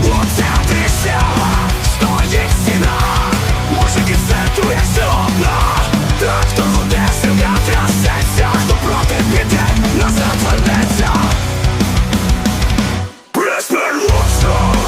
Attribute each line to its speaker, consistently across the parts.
Speaker 1: Оця присяга, стоїть стіна, мужики сетує одна, так хто буде земля трясеться, хто проти піде, назад вернеться Безперечно Соль,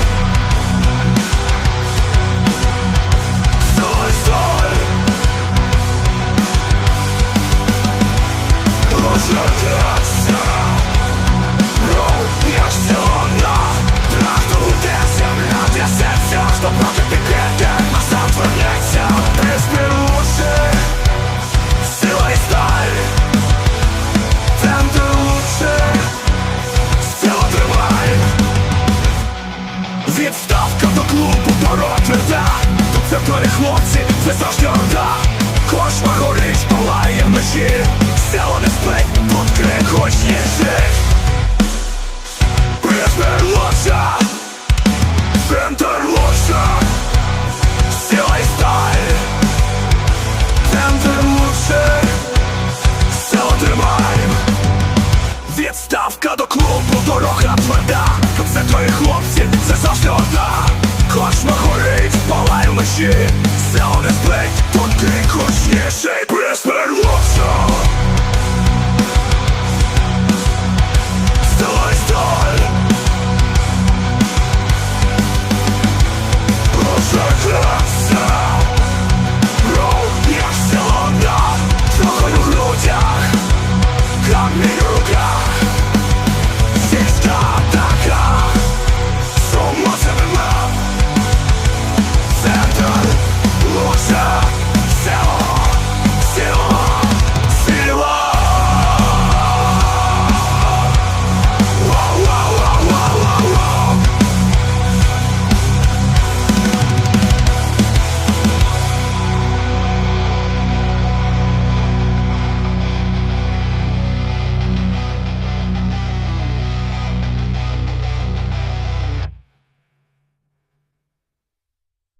Speaker 1: Ставка до клубу порог тверда Тут це торі хлопці, це завжди орда. Кошма горить, палає вночі Село не спить, тут крик хоч ніжик Приперлося. Центр лучше Сила і сталь. Центр лучше Село тримаєм Відставка до клубу, дорога тверда. shit. Sound is black